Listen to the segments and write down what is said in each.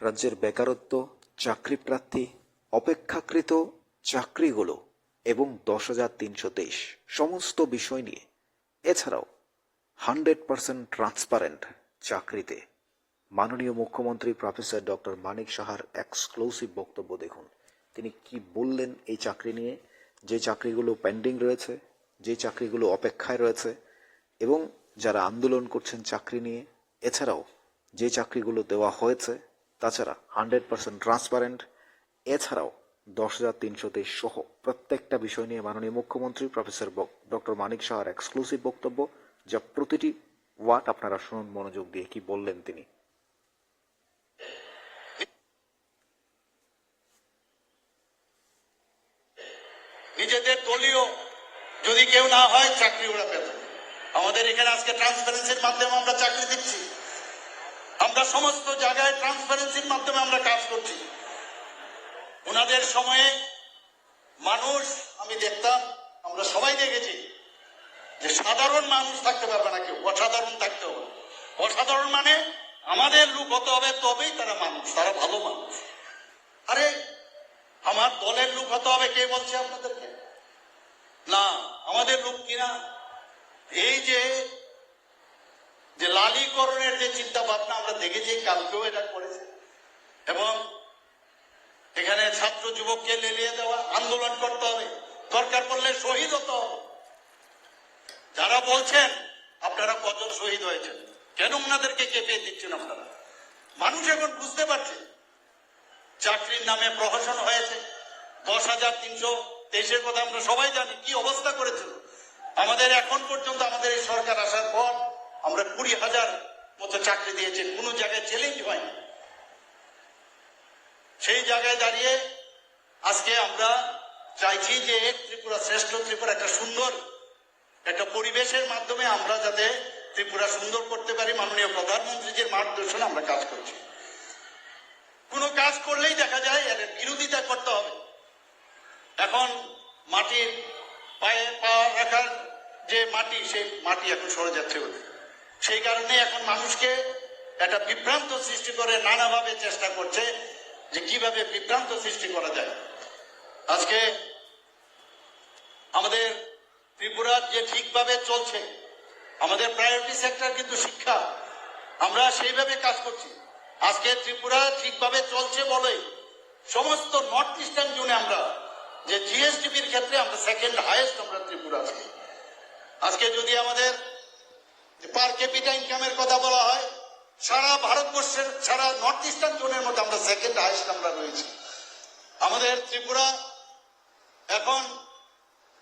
রাজ্যের বেকারত্ব চাকরি প্রার্থী অপেক্ষাকৃত চাকরিগুলো এবং দশ হাজার তিনশো তেইশ সমস্ত বিষয় নিয়ে। এছাড়াও হান্ড্রেড পার্সেন্ট ট্রান্সপারেন্ট চাকরিতে। মাননীয় মুখ্যমন্ত্রী প্রফেসর ডক্টর মানিক সাহার এক্সক্লুসিভ বক্তব্য দেখুন। তিনি কি বললেন এই চাকরি নিয়ে? যে চাকরিগুলো পেন্ডিং রয়েছে, যে চাকরিগুলো অপেক্ষায় রয়েছে এবং যারা আন্দোলন করছেন চাকরি নিয়ে। এছাড়াও যে চাকরিগুলো দেওয়া হয়েছে তাছাড়া হান্ড্রেড পার্সেন্ট ট্রান্সপারেন্ট। এছাড়াও দশ হাজার তিনশো তেইশ সহ প্রত্যেকটা বিষয় নিয়ে মাননীয় মুখ্যমন্ত্রী প্রফেসর ডক্টর মানিক সাহার এক্সক্লুসিভ বক্তব্য, যা প্রতিটি ওয়াট আপনারা শুনুন, মনোযোগ দিয়ে কি বললেন তিনি। নিজেদের দলীয় যদি কেউ না হয়, চাকরি ওরা পেত আমাদের এখানে আজকে ট্রান্সপারেন্সির মাধ্যমে আমরা চাকরি দিচ্ছি। আমরা সমস্ত জায়গায় ট্রান্সপারেন্সির মাধ্যমে আমরা কাজ করছি। ওনাদের সময়ে মানুষ, আমি দেখতাম, আমরা সবাই দেখেছি যে সাধারণ মানুষ থাকতে পারবে না কেউ, অসাধারণ থাকতে হবে। অসাধারণ মানে আমাদের লোক হতে হবে, তবেই তারা মানুষ, তারা ভালো মানুষ। আরে, আমার দলের লোক হতে হবে কে বলছে আপনাদেরকে? না, আমাদের লোক কিনা? এই যে যে লালীকরণের যে চিন্তা ভাবনা আমরা দেখেছি, কালকেও এটা করেছে। এবং এখানে ছাত্র যুবককে লেলিয়ে দেওয়া, আন্দোলন করতে হবে। দরকার পড়লে শহীদ হতে হবে। যারা বলছেন, আপনারা কত শহীদ হয়েছেন? কেন ওনাদেরকে কেঁপে দিচ্ছেন আপনারা? মানুষ এখন বুঝতে পারছে। চাকরির নামে প্রহসন হয়েছে। দশ হাজার তিনশো তেইশের কথা আমরা সবাই জানি। কি অবস্থা করেছিল? আমাদের এখন পর্যন্ত আমাদের এই সরকার আসার পর আমরা কুড়ি হাজার মতো চাকরি দিয়েছি, কোনো জায়গায় চ্যালেঞ্জ হয়নি। সেই জায়গায় দাঁড়িয়ে আজকে আমরা চাইছি যে ত্রিপুরা শ্রেষ্ঠ, ত্রিপুরা একটা সুন্দর, একটা পরিবেশের মাধ্যমে আমরা যাতে ত্রিপুরা সুন্দর করতে পারি, মাননীয় প্রধানমন্ত্রীজির মার্গদর্শনে আমরা কাজ করছি। কোনো কাজ করলেই দেখা যায় এর বিরোধিতা করতে হবে। এখন মাটির পায়ে পা রাখার যে মাটি, সেই মাটি এখন সরে যাচ্ছে ওদের। সেই কারণে এখন মানুষকে একটা বিভ্রান্ত সৃষ্টি করে নানাভাবে চেষ্টা করছে যে কীভাবে বিভ্রান্ত সৃষ্টি করা যায়। আজকে আমাদের ত্রিপুরা যে ঠিকভাবে চলছে, আমাদের প্রায়োরিটি সেক্টর কিন্তু শিক্ষা। আমরা সেইভাবে কাজ করছি। আজকে ত্রিপুরা ঠিকভাবে চলছে বলে সমস্ত নর্থ ইস্টার্ন জোনে আমরা যে জিএসডিপির ক্ষেত্রে আমরা সেকেন্ড হাইয়েস্ট আমরা ত্রিপুরা আজকে আজকে যদি আমাদের পার ক্যাপিটা ইনকামের কথা বলা হয়, সারা ভারতবর্ষের, সারা নর্থ ইস্টার্ন জোনের মধ্যে আমরা সেকেন্ড হাইয়েস্ট আমরা রয়েছি। আমাদের ত্রিপুরা এখন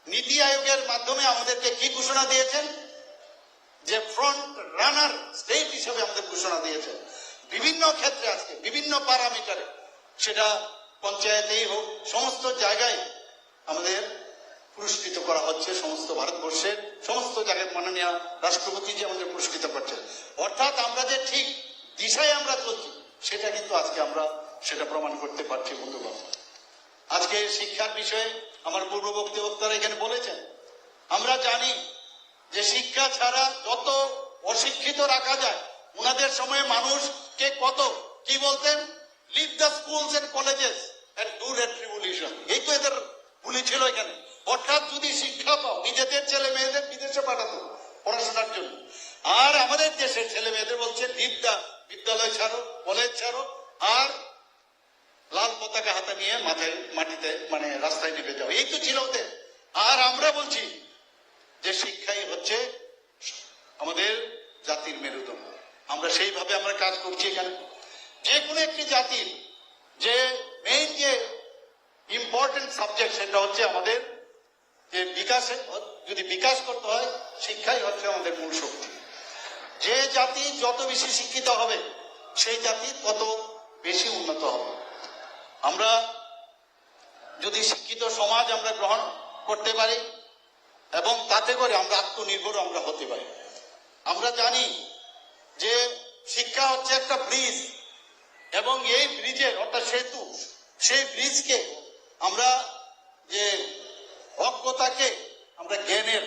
নীতি আয়োগের মাধ্যমে আমাদেরকে কি ঘোষণা দিয়েছেন? যে ফ্রন্ট রানার স্টেট হিসেবে আমাদের ঘোষণা দিয়েছে বিভিন্ন ক্ষেত্রে আজকে, বিভিন্ন প্যারামিটারে সেটা পঞ্চায়েতেই হোক, সমস্ত জায়গায় আমাদের পুরস্কৃত করা হচ্ছে সমস্ত ভারতবর্ষের, সমস্ত জায়গায় মাননীয় রাষ্ট্রপতি যে আমাদের পুরস্কৃত করছেন। অর্থাৎ আমরা যে ঠিক দিশায় আমরা চলছি, সেটা কিন্তু আজকে আমরা সেটা প্রমাণ করতে পারছি বন্ধুগণ আজকে শিক্ষার বিষয়ে আমার পূর্ববর্তী বক্তারা এখানে বলেছেন, আমরা জানি যে শিক্ষা ছাড়া যত অশিক্ষিত রাখা যায় ওনাদের সময় মানুষকে কত, কি বলতেন? Leave the schools and colleges and do retribution এই তো এদের বুলি ছিল এখানে। অর্থাৎ যদি শিক্ষা পাও, নিজেদের ছেলে মেয়েদের বিদেশে পাঠাতো, পড়াশোনার জন্য। আর আমাদের দেশের ছেলে মেয়েদের বলছে, বিদ্যা, বিদ্যালয় ছাড়ো কলেজ ছাড়ো, আর লাল পতাকা হাতে নিয়ে মাথায়, মাটিতে মানে রাস্তায় নেমে যাও। এই তো ছিল ওদের। আর আমরা বলছি যে শিক্ষাই হচ্ছে আমাদের জাতির মেরুদণ্ড। আমরা সেইভাবে আমরা কাজ করছি এখানে। যে কোনো একটি জাতির যে মেইন যে ইম্পর্টেন্ট সাবজেক্ট সেটা হচ্ছে আমাদের যে বিকাশে যদি বিকাশ করতে হয়, শিক্ষাই হচ্ছে আমাদের মূল শক্তি। যে জাতি যত বেশি শিক্ষিত হবে, সেই জাতি তত বেশি উন্নত হবে। আমরা যদি শিক্ষিত সমাজ আমরা গ্রহণ করতে পারি, এবং তাতে করে আমরা আত্মনির্ভর আমরা হতে পারি। আমরা জানি যে শিক্ষা হচ্ছে একটা ব্রিজ, এবং এই ব্রিজের অর্থাৎ সেতু, সেই ব্রিজকে আমরা যে অজ্ঞতাকে আমরা জ্ঞানের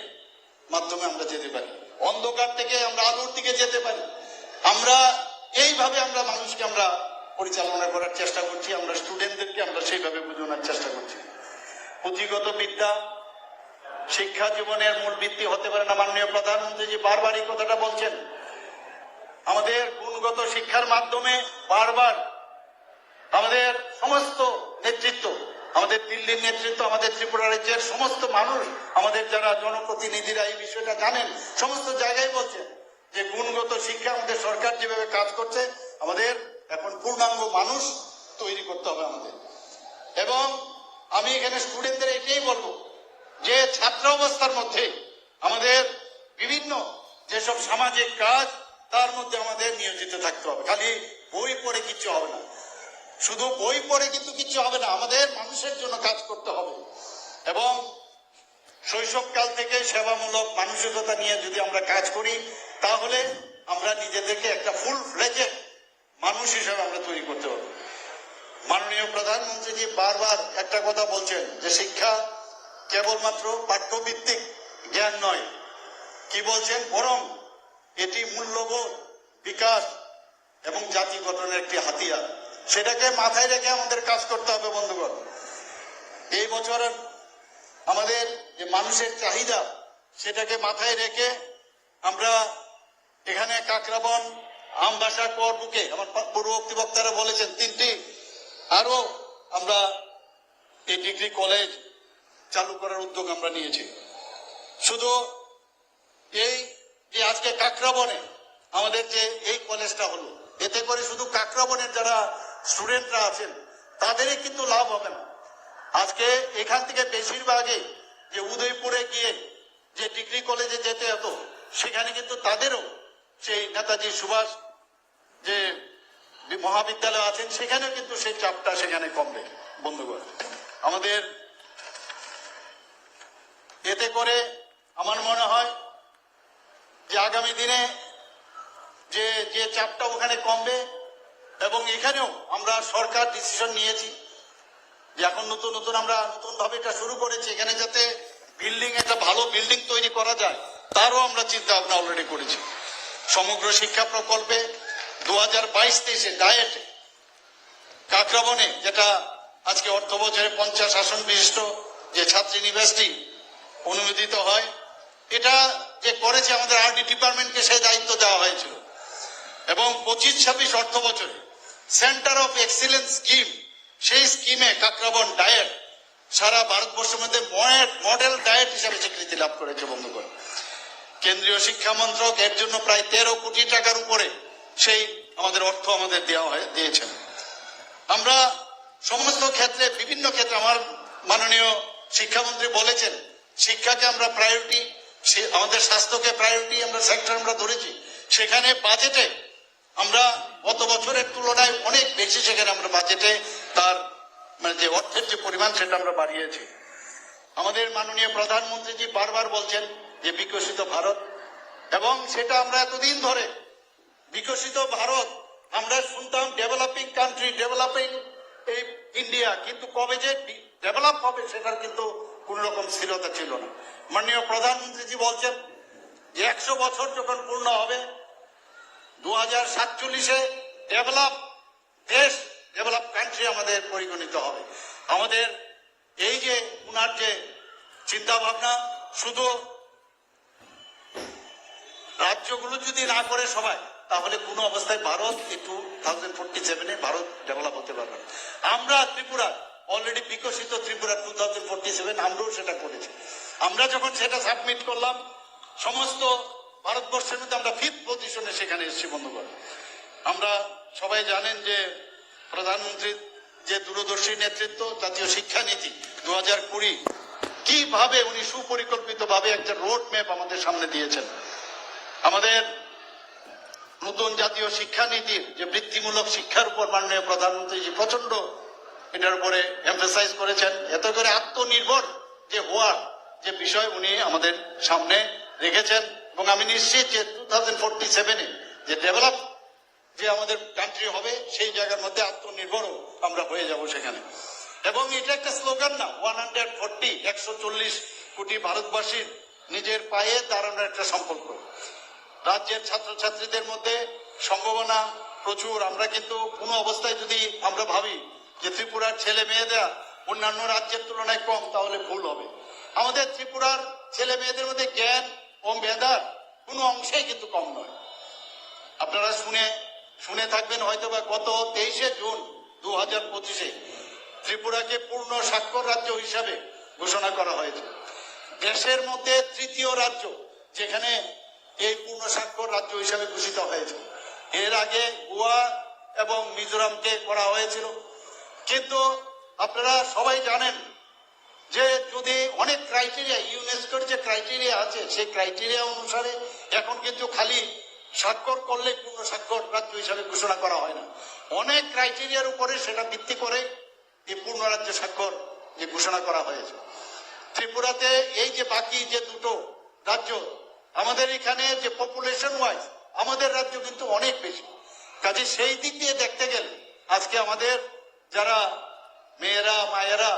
মাধ্যমে আমরা যেতে পারি। অন্ধকার থেকে আমরা আলোর দিকে যেতে পারি। আমরা, এইভাবে আমরা মানুষকে আমরা পরিচালনা করার চেষ্টা করছি, আমরা স্টুডেন্টদেরকে আমরা সেইভাবে বোঝানোর চেষ্টা করছি। পুঁথিগত বিদ্যা, শিক্ষা জীবনের মূল ভিত্তি হতে পারে না, মাননীয় প্রধানমন্ত্রী জি বারবার এই কথাটা বলছেন। আমাদের গুণগত শিক্ষার মাধ্যমে বারবার আমাদের সমস্ত নেতৃত্ব আমাদের দিল্লির নেতৃত্ব, আমাদের ত্রিপুরা রাজ্যের সমস্ত মানুষ, আমাদের যারা জনপ্রতিনিধিরা এই বিষয়টা জানেন, সমস্ত জায়গায় বলছেন যে গুণগত শিক্ষা আমাদের সরকার যেভাবে কাজ করছে, আমাদের এখন পূর্ণাঙ্গ মানুষ তৈরি করতে হবে আমাদের। এবং আমি এখানে স্টুডেন্টদের এটাই বলব যে ছাত্র অবস্থার মধ্যে আমাদের বিভিন্ন যেসব সামাজিক কাজ, তার মধ্যে আমাদের নিয়োজিত থাকতে হবে। খালি বই পড়ে কিছু হবে না। শুধু বই পড়ে কিন্তু কিছু হবে না, আমাদের মানুষের জন্য কাজ করতে হবে। এবং শৈশবকাল থেকে সেবামূলক মানসিকতা নিয়ে যদি আমরা কাজ করি, তাহলে আমরা নিজেদেরকে একটা ফুল ফ্লেজেড মানুষ হিসেবে আমরা তৈরি করতে পারব। মাননীয় প্রধানমন্ত্রীজি বারবার একটা কথা বলছেন যে শিক্ষা কেবলমাত্র পাঠ্যভিত্তিক জ্ঞান নয়। কি বলছেন? বরং এটি মূল্যবোধ, বিকাশ এবং জাতি গঠনের একটি হাতিয়ার। সেটাকে মাথায় রেখে আমাদের কাজ করতে হবে, বন্ধুগণ। এই বছরের আমাদের যে মানুষের চাহিদা, সেটাকে মাথায় রেখে আমরা এখানে কাকরাবন আমবাসা কর বুকে, আমার পূর্ববর্তী বক্তারা বলেছেন তিনটি আরও আমরা এই ডিগ্রি কলেজ চালু করার উদ্যোগ আমরা নিয়েছি। শুধু এই যে আজকে কাকরাবনে আমাদের যে এই কলেজটা হলো, এতে করে শুধু কাকরাবনের যারা স্টুডেন্টরা আছেন, তাদেরই কিন্তু লাভ হবে না। আজকে এখান থেকে বেশিরভাগই যে উদয়পুরে গিয়ে যে ডিগ্রি কলেজে যেতে হতো, সেখানে কিন্তু তাদেরও সেই নেতাজি সুভাষ যে মহাবিদ্যালয় আছেন সেখানে কিন্তু সেই চাপটা সেখানে কমবে, বন্ধুগণ। আমাদের এতে করে আমার মনে হয় যে আগামী দিনে যে যে চাপটা ওখানে কমবে এবং এখানেও আমরা সরকার ডিসিশন নিয়েছি যে এখন নতুন নতুন আমরা নতুন ভাবে এটা শুরু করেছি। এখানে যাতে বিল্ডিং একটা ভালো বিল্ডিং তৈরি করা যায়, তারও আমরা চিন্তা ভাবনা অলরেডি করেছি। সমগ্র শিক্ষা প্রকল্পে দু হাজার বাইশ তেইশে ডায়েট কাকরাবনে যেটা আজকে অর্থ বছরে পঞ্চাশ আসন বিশিষ্ট যে ছাত্রী নিবাসটি অনুমোদিত হয়, এটা যে করেছে আমাদের আরডি ডিপার্টমেন্টকে সেই দায়িত্ব দেওয়া হয়েছিল। এবং পঁচিশ, ছাব্বিশ অর্থ বছরে সেন্টার অফ এক্সিলেন্স স্কিম সেই স্কিমে কাকরাবন ডায়েট সারা ভারতবর্ষের মধ্যে মডেল ডায়েট হিসাবে স্বীকৃতি লাভ করেছে বন্ধুগণ। কেন্দ্রীয় শিক্ষা মন্ত্রক এর জন্য প্রায় তেরো কোটি টাকার উপরে সেই আমাদের অর্থ আমাদের দেওয়া হয় দিয়েছেন। আমরা সমস্ত ক্ষেত্রে, বিভিন্ন ক্ষেত্রে আমার মাননীয় শিক্ষামন্ত্রী বলেছেন, শিক্ষাকে আমরা প্রায়োরিটি আমাদের স্বাস্থ্যকে প্রায়োরিটি আমরা সেক্টর আমরা ধরেছি। সেখানে বাজেটে আমরা গত বছরের তুলনায় অনেক বেশি সেখানে আমরা বাজেটে তার মানে যে অর্থের যে পরিমাণ সেটা আমরা বাড়িয়েছি। আমাদের মাননীয় প্রধানমন্ত্রীজি বারবার বলছেন যে বিকশিত ভারত, এবং সেটা আমরা এতদিন ধরে বিকশিত ভারত, আমরা শুনতাম ডেভেলপিং কান্ট্রি ডেভেলপিং এই ইন্ডিয়া কিন্তু কবে যে ডেভেলপ হবে সেটার কিন্তু কোন রকম স্থিরতা ছিল না। মাননীয় প্রধানমন্ত্রীজি বলছেন যে একশো বছর যখন পূর্ণ হবে দু হাজার সাতচল্লিশে ডেভেলপ দেশ, ডেভেলপ কান্ট্রি আমাদের পরিগণিত হবে। আমাদের এই যে, উনার যে চিন্তা ভাবনা শুধু রাজ্যগুলো যদি না করে সবাই, তাহলে কোন অবস্থায় ভারত টু থাউজেন্ড ফোরটি সেভেনে ভারত ডেভেলপ হতে পারবে না। আমরা ত্রিপুরা অলরেডি বিকশিত Tripura two thousand forty seven আমরাও সেটা করেছি। আমরা যখন সেটা সাবমিট করলাম, সমস্ত ভারতবর্ষের মধ্যে আমরা ফিফথ পজিশনে সেখানে এসেছি, বন্ধুগণ, আমরা সবাই জানেন যে প্রধানমন্ত্রীর যে দূরদর্শী নেতৃত্ব, জাতীয় শিক্ষানীতি দু হাজার কুড়ি, কীভাবে উনি সুপরিকল্পিত ভাবে একটা রোড ম্যাপ আমাদের সামনে দিয়েছেন। আমাদের নতুন জাতীয় শিক্ষানীতির যে বৃত্তিমূলক শিক্ষার উপর মাননীয় প্রধানমন্ত্রী জি প্রচণ্ড এটার উপরে এমফেসাইজ করেছেন, এত করে আত্মনির্ভর যে হওয়ার যে বিষয় উনি আমাদের সামনে রেখেছেন। এবং আমি নিশ্চিত যে টু থাউজেন্ড যে ডেভেলপ যে আমাদের কান্ট্রি হবে, সেই জায়গার মধ্যে আত্মনির্ভরও আমরা হয়ে যাব সেখানে। এবং এটা একটা স্লোগান না ওয়ান হান্ড্রেড ফোরটি একশো চল্লিশ কোটি ভারতবাসীর নিজের পায়ে দাঁড়ানোর একটা সম্পর্ক। রাজ্যের ছাত্রছাত্রীদের মধ্যে সম্ভাবনা প্রচুর। আমরা কিন্তু কোনো অবস্থায় যদি আমরা ভাবি যে ত্রিপুরার ছেলে মেয়েদের অন্যান্য রাজ্যের তুলনায় কম, তাহলে ভুল হবে। আমাদের ত্রিপুরার ছেলে মেয়েদের মধ্যে জ্ঞান ও মেধার কোনো অংশেই কিন্তু কম নয়। আপনারা শুনে শুনে থাকবেন হয়তো বা গত তেইশে জুন দু হাজার পঁচিশে ত্রিপুরাকে পূর্ণ স্বাক্ষর রাজ্য হিসাবে ঘোষণা করা হয়েছে। দেশের মধ্যে তৃতীয় রাজ্য যেখানে এই পূর্ণ স্বাক্ষর রাজ্য হিসাবে ঘোষিত হয়েছে। এর আগে গোয়া এবং মিজোরামকে করা হয়েছিল। কিন্তু আপনারা সবাই জানেন যে যদি অনেক ক্রাইটেরিয়া ইউনেস্কোর যে ক্রাইটেরিয়া আছে, সেই ক্রাইটেরিয়া অনুসারে এখন কিন্তু খালি স্বাক্ষর করলে পূর্ণ স্বাক্ষর রাজ্য হিসাবে ঘোষণা করা হয় না। অনেক ক্রাইটেরিয়ার উপরে সেটা ভিত্তি করে এই পূর্ণ রাজ্য স্বাক্ষর যে ঘোষণা করা হয়েছে। ত্রিপুরাতে এই যে বাকি যে দুটো রাজ্য, আমাদের এখানে যে পপুলেশন ওয়াইজ আমাদের রাজ্য কিন্তু অনেক বেশি। কাজে সেই দিক দিয়ে দেখতে গেলে আজকে আমাদের যারা মেয়েরা, মায়েরা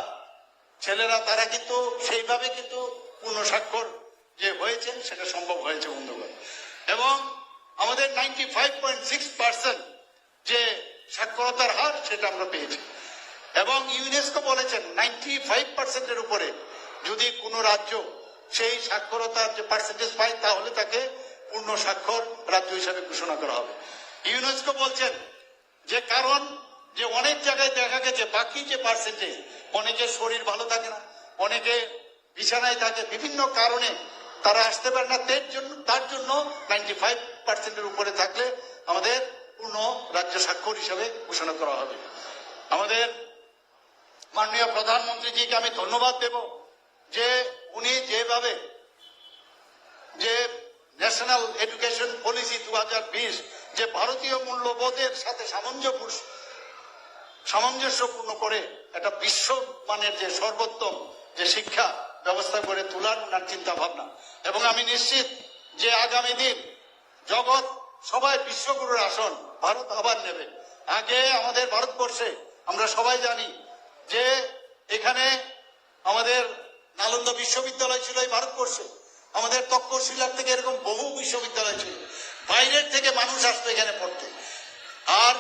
ছেলেরা, তারা কিন্তু সেইভাবে কিন্তু পূর্ণ স্বাক্ষর যে হয়েছে সেটা সম্ভব হয়েছে বন্ধুগণ। এবং আমাদের ninety five point six percent যে সাক্ষরতার হার, সেটা আমরা পেয়েছি। এবং ইউনেস্কো বলেছেন নাইনটি ফাইভ পার্সেন্টের উপরে যদি কোনো রাজ্য সেই সাক্ষরতার যে পার্সেন্টেজ পায়, তাহলে তাকে পূর্ণ স্বাক্ষর রাজ্য হিসাবে ঘোষণা করা হবে। ইউনেস্কো বলছেন যে, কারণ যে অনেক জায়গায় দেখা গেছে, বাকি যে পার্সেন্টেজ অনেকের শরীর ভালো থাকে না অনেকে বিছানায় থাকে, বিভিন্ন কারণে তারা আসতে পারে না। তার জন্য তার জন্য নাইনটি ফাইভ পার্সেন্টের উপরে থাকলে আমাদের পূর্ণ রাজ্য স্বাক্ষর হিসাবে ঘোষণা করা হবে। আমাদের মাননীয় প্রধানমন্ত্রীজিকে আমি ধন্যবাদ দেব যে উনি যেভাবে যে ন্যাশনাল এডুকেশন পলিসি দু হাজার বিশ, যে ভারতীয় মূল্যবোধের সাথে সামঞ্জস্য সামঞ্জস্যপূর্ণ করে একটা বিশ্ব মানের যে সর্বোত্তম যে শিক্ষা ব্যবস্থা করে তোলার ওনার চিন্তা ভাবনা এবং আমি নিশ্চিত যে আগামী দিন জগৎ সবাই বিশ্বগুরুর আসন, ভারত আবার নেবে। আগে আমাদের ভারতবর্ষে আমরা সবাই জানি যে এখানে আমাদের নালন্দা বিশ্ববিদ্যালয় ছিল এই ভারতবর্ষে। আমাদের তক্ষশিলার থেকে এরকম বহু বিশ্ববিদ্যালয় ছিল। বাইরের থেকে মানুষ আসতো এখানে পড়তে। আর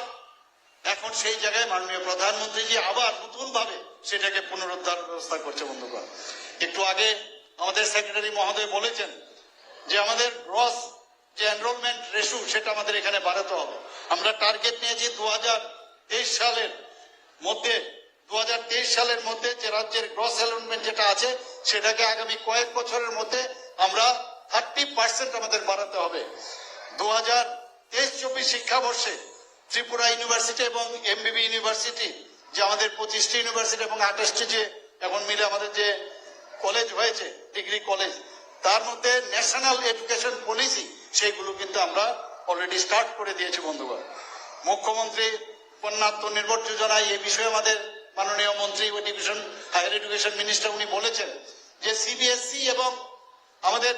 এখন সেই জায়গায় মাননীয় প্রধানমন্ত্রীজি আবার নতুন ভাবে সেটাকে পুনরুদ্ধার ব্যবস্থা করছে বন্ধুগণ একটু আগে আমাদের সেক্রেটারি মহোদয় বলেছেন যে আমাদের গ্রস যে এনরোলমেন্ট রেশু সেটা আমাদের এখানে বাড়াতে হবে। আমরা টার্গেট নিয়েছি দু হাজার তেইশ সালের মধ্যে দু হাজার তেইশ সালের মধ্যে যে রাজ্যের গ্রস এনরোলমেন্ট যেটা আছে, সেটাকে আগামী কয়েক বছরের মধ্যে আমরা থার্টি পার্সেন্ট আমাদের বাড়াতে হবে। দু হাজার তেইশ চব্বিশ শিক্ষাবর্ষে ত্রিপুরা ইউনিভার্সিটি এবং এমবিবি ইউনিভার্সিটি যে আমাদের পঁচিশটি ইউনিভার্সিটি এবং আঠাশটি যে এখন মিলে আমাদের যে কলেজ হয়েছে ডিগ্রি কলেজ তার মধ্যে ন্যাশনাল এডুকেশন পলিসি সেইগুলো কিন্তু আমরা অলরেডি স্টার্ট করে দিয়েছি বন্ধুগণ। মুখ্যমন্ত্রী কন্যাত্ম নির্ভর যোজনায় এই বিষয়ে আমাদের মাননীয় মন্ত্রী ও ডিভিশন হায়ার এডুকেশন মিনিস্টার উনি বলেছেন যে সিবিএসসি এবং আমাদের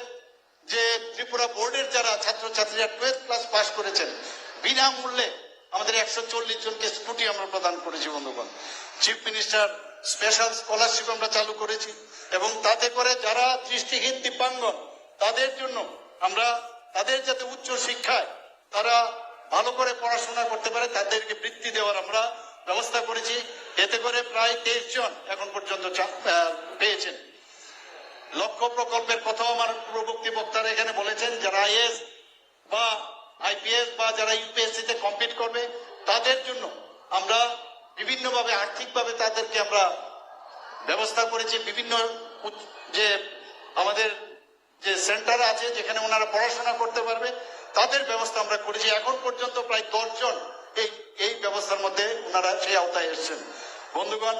যে ত্রিপুরা বোর্ডের যারা ছাত্রছাত্রীরা টুয়েলভ ক্লাস পাস করেছেন, বিনামূল্যে আমাদের একশো চল্লিশ জনকে স্কুটি আমরা প্রদান করেছি, বন্ধুগণ। চিফ মিনিস্টার স্পেশাল স্কলারশিপ আমরা চালু করেছি এবং তাতে করে যারা দৃষ্টিহীন দিব্যাঙ্গন তাদের জন্য আমরা তাদের যাতে উচ্চ শিক্ষায় তারা ভালো করে পড়াশোনা করতে পারে, তাদেরকে বৃত্তি দেওয়ার আমরা ব্যবস্থা করেছি। এতে করে প্রায় তেইশ জন এখন পর্যন্ত পেয়েছেন। লক্ষ্য প্রকল্পের কথাও আমার পূর্ববর্তী বক্তারা এখানে বলেছেন, যারা আইএস বা আইপিএস বা যারা ইউপিএসসি তে কমপ্লিট করবে, তাদের জন্য আমরা বিভিন্নভাবে, আর্থিকভাবে তাদেরকে আমরা ব্যবস্থা করেছি। বিভিন্ন যে আমাদের যে সেন্টার আছে, যেখানে ওনারা পড়াশোনা করতে পারবে, তাদের ব্যবস্থা আমরা করেছি। এখন পর্যন্ত প্রায় দশজন এই এই ব্যবস্থার মধ্যে ওনারা সেই আওতায় এসেছেন। বন্ধুগণ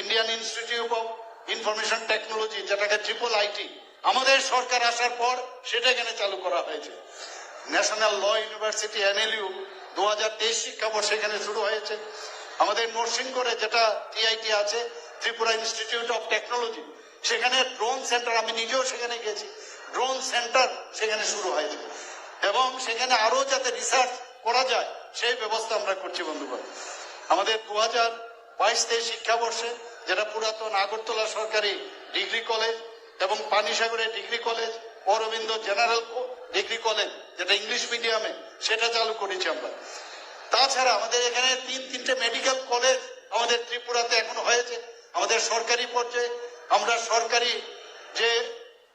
Indian institute of information technology যেটাকে ট্রিপল আইটি আমাদের সরকার আসার পর সেটা এখানে চালু করা হয়েছে। ন্যাশনাল ল ইউনিভার্সিটি এনএলইউ দু হাজার তেইশ শিক্ষাবর্ষ এখানে শুরু হয়েছে। আমাদের নরসিংগড়ে যেটা টিআইটি আছে, ত্রিপুরা ইনস্টিটিউট অফ টেকনোলজি সেখানে ড্রোন সেন্টার আমি নিজেও সেখানে গেছি ড্রোন সেন্টার সেখানে শুরু হয়েছে। এবং সেখানে আরও যাতে রিসার্চ করা যায়, সেই ব্যবস্থা আমরা করছি বন্ধুগণ। আমাদের দু হাজার বাইশ তেইশ শিক্ষাবর্ষে যেটা পুরাতন আগরতলা সরকারি ডিগ্রি কলেজ এবং পানিসাগরের degree college, Aurobindo general degree college, যেটা ইংলিশ মিডিয়ামে, সেটা চালু করেছি আমরা। তাছাড়া আমাদের এখানে তিন, তিনটে মেডিকেল কলেজ আমাদের ত্রিপুরাতে এখন হয়েছে। আমাদের সরকারি পর্যায়ে আমরা সরকারি যে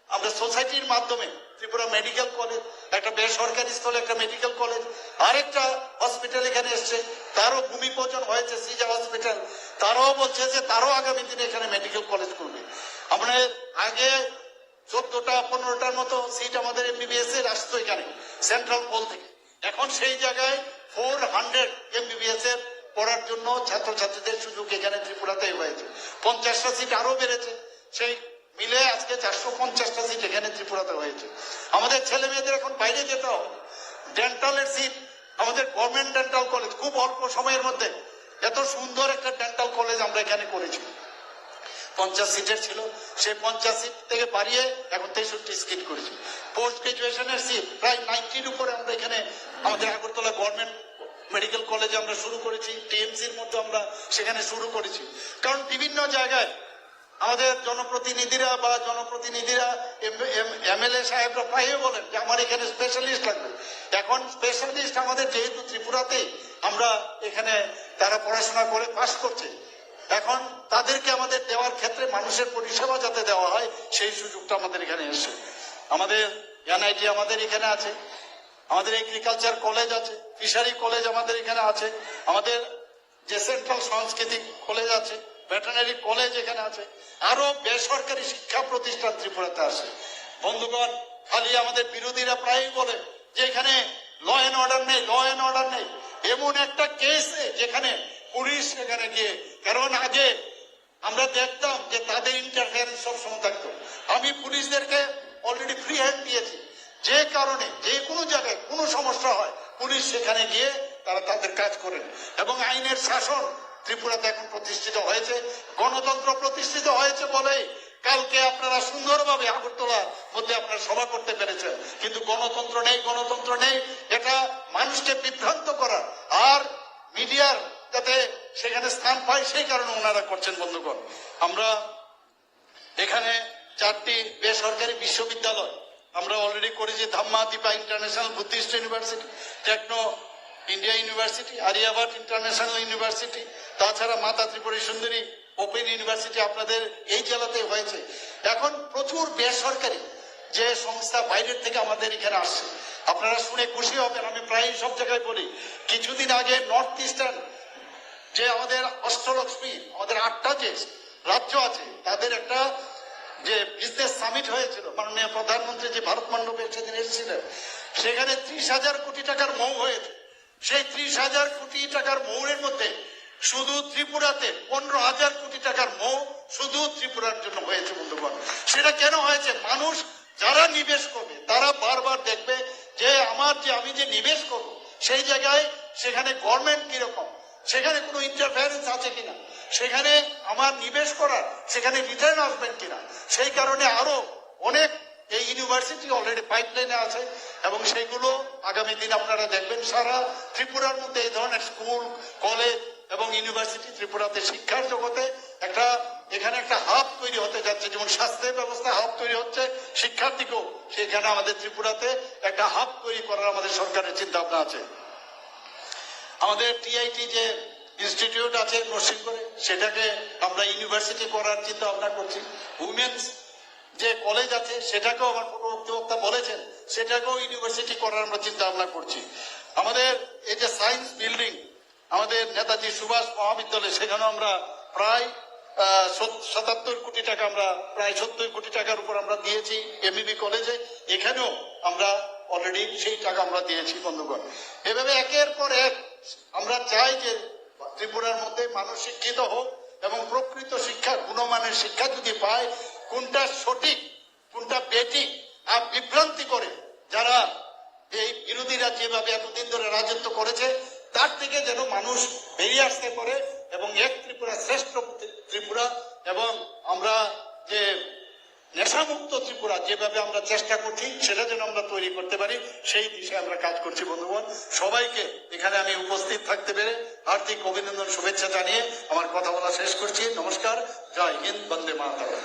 আমরা সোসাইটির মাধ্যমে ত্রিপুরা মেডিকেল কলেজ, একটা বেসরকারি স্থলে একটা মেডিকেল কলেজ, আরেকটা হসপিটাল এখানে এসছে। তারও ভূমি পূজন হয়েছে, সিজা হসপিটাল। তারাও বলছে যে তারও আগামী দিনে এখানে মেডিকেল কলেজ করবে। আমরা আগে চোদ্দটা, পনেরোটার মতো সিট আমাদের এমবিবিএস এর আসতো এখানে সেন্ট্রাল পোল থেকে। এখন সেই জায়গায় ফোর হান্ড্রেড এমবিবিএস এর পড়ার জন্য ছাত্রছাত্রীদের সুযোগ এখানে ত্রিপুরাতে হয়েছে। পঞ্চাশটা সিট আরও বেড়েছে। সেই মিলে আজকে চারশো পঞ্চাশটা সিট এখানে ত্রিপুরাতে হয়েছে। আমাদের ছেলে মেয়েদের এখন বাইরে যেতে হবে। ডেন্টালের সিট আমাদের গভর্নমেন্ট ডেন্টাল কলেজ খুব অল্প সময়ের মধ্যে। এত সুন্দর একটা ডেন্টাল কলেজ আমরা এখানে করেছি। পঞ্চাশ সিটের ছিল। সেই পঞ্চাশ সিট থেকে বাড়িয়ে এখন তেষট্টি সিট করেছি। পোস্ট গ্রাজুয়েশনের সিট প্রায় নাইনটির উপরে আমরা এখানে আমাদের আগরতলা গভর্নমেন্ট মেডিকেল কলেজে আমরা শুরু করেছি টিএমসির মধ্যে আমরা সেখানে শুরু করেছি। কারণ বিভিন্ন জায়গায় আমাদের জনপ্রতিনিধিরা বা জনপ্রতিনিধিরা এমএলএ সাহেবরা পাইয়ে বলেন যে আমার এখানে স্পেশালিস্ট লাগবে। এখন স্পেশালিস্ট আমাদের যেহেতু ত্রিপুরাতে আমরা এখানে তারা পড়াশোনা করে পাশ করছে। এখন তাদেরকে আমাদের দেওয়ার ক্ষেত্রে মানুষের পরিষেবা যাতে দেওয়া হয়, সেই সুযোগটা আমাদের এখানে এসে। আমাদের এনআইটি আমাদের এখানে আছে, আমাদের এগ্রিকালচার কলেজ আছে ফিশারি কলেজ আমাদের এখানে আছে, আমাদের যে সেন্ট্রাল সাংস্কৃতিক কলেজ আছে ভেটেনারি কলেজ এখানে আছে আরও বেসরকারি শিক্ষা প্রতিষ্ঠান ত্রিপুরাতে আছে। বন্ধুগণ, খালি আমাদের বিরোধীরা প্রায়ই বলে যে এখানে ল অ্যান্ড অর্ডার নেই ল অ্যান্ড অর্ডার নেই। এমন একটা কেস যেখানে পুলিশ সেখানে গিয়ে, কারণ আগে আমরা দেখতাম যে তাদের ইন্টারফেয়ারেন্স সবসময় থাকতো। আমি পুলিশদেরকে অলরেডি ফ্রি হ্যান্ড দিয়েছি। যে কারণে, যে কোনো জায়গায় কোনো সমস্যা হয়, পুলিশ সেখানে গিয়ে তারা তাদের কাজ করেন। এবং আইনের শাসন ত্রিপুরাতে এখন প্রতিষ্ঠিত হয়েছে, গণতন্ত্র প্রতিষ্ঠিত হয়েছে বলেই কালকে আপনারা সুন্দরভাবে আগরতলার মধ্যে আপনারা সভা করতে পেরেছেন। কিন্তু গণতন্ত্র নেই গণতন্ত্র নেই, এটা মানুষকে বিভ্রান্ত করা আর মিডিয়ার যাতে সেখানে স্থান পায়, সেই কারণে ওনারা করছেন, বন্ধুগণ। আমরা এখানে চারটি বেসরকারি বিশ্ববিদ্যালয়, আমরা অলরেডি করেছি Dhamma Dipa international Buddhist university, techno India university Aryabhatta international university, তাছাড়া মাতা ত্রিপুরী সুন্দরী ওপেন ইউনিভার্সিটি আপনাদের এই জেলাতে হয়েছে। এখন প্রচুর বেসরকারি যে সংস্থা বাইরের থেকে আমাদের এখানে আসছে। আপনারা শুনে খুশি হবেন, আমি প্রায় সব জায়গায় বলি, কিছুদিন আগে নর্থ ইস্টার্ন যে আমাদের অষ্টলক্ষ্মী, আমাদের আটটা যে রাজ্য আছে, তাদের একটা যে বিজনেস সামিট হয়েছিল, মাননীয় প্রধানমন্ত্রী যে ভারত মণ্ডপে সেদিন এসেছিলেন, সেখানে ত্রিশ হাজার কোটি টাকার মৌ হয়েছে। সেই ত্রিশ হাজার কোটি টাকার মৌরের মধ্যে শুধু ত্রিপুরাতে পনেরো হাজার কোটি টাকার মৌ শুধু ত্রিপুরার জন্য হয়েছে বন্ধুগণ। সেটা কেন হয়েছে? মানুষ যারা নিবেশ করবে, তারা বারবার দেখবে যে আমার যে আমি যে নিবেশ করব, সেই জায়গায় সেখানে গভর্নমেন্ট কীরকম? সেখানে কোনো ইন্টারফারেন্স আছে কিনা? সেখানে আমার নিবেশ করার, সেখানে রিটার্ন আসবেন কিনা? সেই কারণে আরও অনেক এই ইউনিভার্সিটি অলরেডি পাইপলাইনে আছে এবং সেগুলো আগামী দিন আপনারা দেখবেন সারা ত্রিপুরার মধ্যে এই ধরনের স্কুল কলেজ এবং ইউনিভার্সিটি ত্রিপুরাতে শিক্ষার জগতে একটা, এখানে একটা হাব তৈরি হতে যাচ্ছে। যেমন স্বাস্থ্যের ব্যবস্থা হাব তৈরি হচ্ছে শিক্ষার দিকেও সেখানে আমাদের ত্রিপুরাতে একটা হাব তৈরি করার আমাদের সরকারের চিন্তা ভাবনা আছে। আমাদের টিআইটি যে ইনস্টিটিউট আছে নরসিংগড়ে সেটাকে আমরা ইউনিভার্সিটি করার চিন্তা ভাবনা করছি। উমেন্স যে কলেজ আছে, সেটাকেও আমার বক্তা বলেছেন, সেটাকেও ইউনিভার্সিটি করার আমরা চিন্তা ভাবনা করছি। আমাদের এই যে সায়েন্স বিল্ডিং আমাদের নেতাজি সুভাষ মহাবিদ্যালয়, সেখানেও আমরা প্রায় সাতাত্তর কোটি টাকা আমরা, প্রায় সত্তর কোটি টাকার উপর আমরা দিয়েছি এমবিবি কলেজে এখানেও আমরা অলরেডি সেই টাকা আমরা দিয়েছি, বন্ধুগণ। এভাবে একের পর এক আমরা চাই যে ত্রিপুরার মধ্যে মানুষ শিক্ষিত হোক এবং প্রকৃত শিক্ষা গুণমানের শিক্ষা যদি পায়, কোনটা সঠিক, কোনটা বেঠিক আর বিভ্রান্তি করে যারা এই বিরোধীরা যেভাবে এতদিন ধরে রাজত্ব করেছে, তার থেকে যেন মানুষ বেরিয়ে আসতে পারে এবং এক ত্রিপুরা শ্রেষ্ঠ ত্রিপুরা এবং আমরা যে নেশামুক্ত ত্রিপুরা যেভাবে আমরা চেষ্টা করছি, সেটা যেন আমরা তৈরি করতে পারি, সেই দিশে আমরা কাজ করছি, বন্ধুগণ। সবাইকে এখানে আমি উপস্থিত থাকতে পেরে হার্দিক অভিনন্দন শুভেচ্ছা জানিয়ে আমার কথা বলা শেষ করছি। নমস্কার, জয় হিন্দ, বন্দে মাতরম।